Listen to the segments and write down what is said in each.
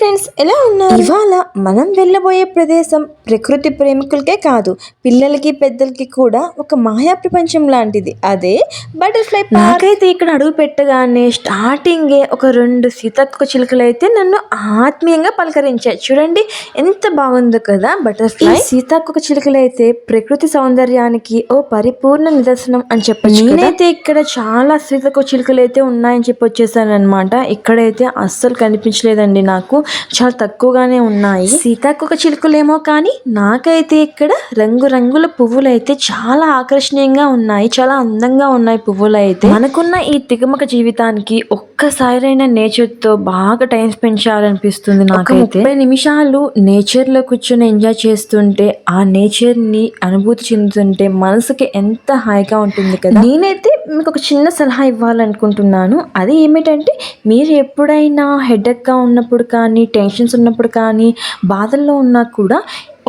Friends ఎలా ఉన్నారు? ఇవాళ మనం వెళ్ళబోయే ప్రదేశం ప్రకృతి ప్రేమికులకే కాదు పిల్లలకి పెద్దలకి కూడా ఒక మాయా ప్రపంచం లాంటిది. అదే బటర్ఫ్లై నాకైతే ఇక్కడ అడుగు పెట్టగానే స్టార్టింగే ఒక రెండు సీతక్క చిలుకలు అయితే నన్ను ఆత్మీయంగా పలకరించాయి. చూడండి ఎంత బాగుందో కదా బటర్ఫ్లై. సీతాకొక చిలుకలు అయితే ప్రకృతి సౌందర్యానికి ఓ పరిపూర్ణ నిదర్శనం అని చెప్పచ్చు నేనైతే ఇక్కడ చాలా సీతకొక చిలుకలు అయితే ఉన్నాయని చెప్పి వచ్చేసాను అనమాట ఇక్కడైతే అస్సలు కనిపించలేదండి నాకు. చాలా తక్కువగానే ఉన్నాయి. సీతాకొక చిలుకలేమో కానీ నాకైతే ఇక్కడ రంగురంగుల పువ్వులు అయితే చాలా ఆకర్షణీయంగా ఉన్నాయి. చాలా అందంగా ఉన్నాయి పువ్వులు అయితే మనకున్న ఈ తికమక జీవితానికి ఒక్కసారైనా నేచర్తో బాగా టైం స్పెండ్ చేయాలనిపిస్తుంది నాకైతే. ముప్పై నిమిషాలు నేచర్లో కూర్చొని ఎంజాయ్ చేస్తుంటే ఆ నేచర్ని అనుభూతి చెందుతుంటే మనసుకి ఎంత హాయిగా ఉంటుంది కదా? నేనైతే మీకు ఒక చిన్న సలహా ఇవ్వాలనుకుంటున్నాను. అది ఏమిటంటే మీరు ఎప్పుడైనా హెడేక్గా ఉన్నప్పుడు కానీ టెన్షన్స్ ఉన్నప్పుడు కానీ బాధల్లో ఉన్నా కూడా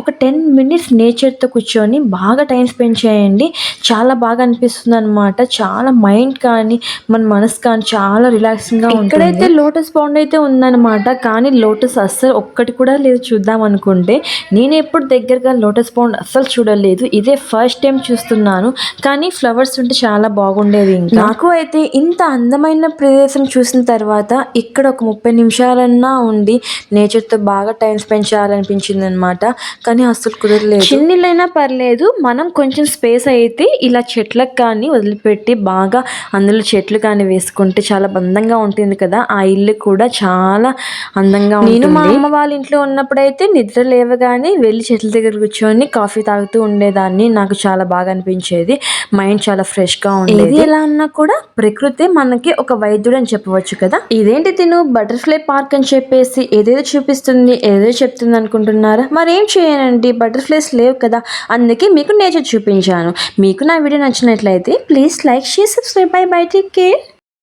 ఒక టెన్ మినిట్స్ నేచర్తో కూర్చొని బాగా టైం స్పెండ్ చేయండి. చాలా బాగా అనిపిస్తుంది అనమాట చాలా మైండ్ కానీ మన మనసు కానీ చాలా రిలాక్సింగ్గా ఉంటుంది. ఇక్కడైతే లోటస్ పౌండ్ అయితే ఉందన్నమాట. కానీ లోటస్ అస్సలు ఒక్కటి కూడా లేదు చూద్దాం అనుకుంటే. నేను ఎప్పుడు దగ్గరగా లోటస్ పౌండ్ అస్సలు చూడలేదు. ఇదే ఫస్ట్ టైం చూస్తున్నాను. కానీ ఫ్లవర్స్ ఉంటే చాలా బాగుండేది ఇంకా. నాకు అయితే ఇంత అందమైన ప్రదేశం చూసిన తర్వాత ఇక్కడ ఒక ముప్పై నిమిషాలన్నా ఉండి నేచర్తో బాగా టైం స్పెండ్ చేయాలనిపించింది అనమాట కానీ అస్సలు కుదరలేదు. చిన్నిళ్ళైనా పర్లేదు మనం కొంచెం స్పేస్ అయితే ఇలా చెట్లకు కానీ వదిలిపెట్టి బాగా అందులో చెట్లు కానీ వేసుకుంటే చాలా అందంగా ఉంటుంది కదా. ఆ ఇల్లు కూడా చాలా అందంగా నేను మా అమ్మ వాళ్ళ ఇంట్లో ఉన్నప్పుడైతే నిద్ర లేవగానే వెళ్ళి చెట్ల దగ్గర కూర్చొని కాఫీ తాగుతూ ఉండేదాన్ని. నాకు చాలా బాగా అనిపించేది. మైండ్ చాలా ఫ్రెష్గా ఉండేది ఎలా అన్నా కూడా ప్రకృతి మనకి ఒక వైద్యుడు అని చెప్పవచ్చు కదా. ఇదేంటి తిను? బటర్ఫ్లై పార్క్ అని చెప్పేసి ఏదేదో చూపిస్తుంది ఏదేదో చెప్తుంది అనుకుంటున్నారా? మరి ఏం చేయనండి బటర్ఫ్లైస్ లేవు కదా. అందుకే మీకు నేచర్ చూపించాను. మీకు నా వీడియో నచ్చినట్లయితే please like share subscribe. Bye bye. Take care.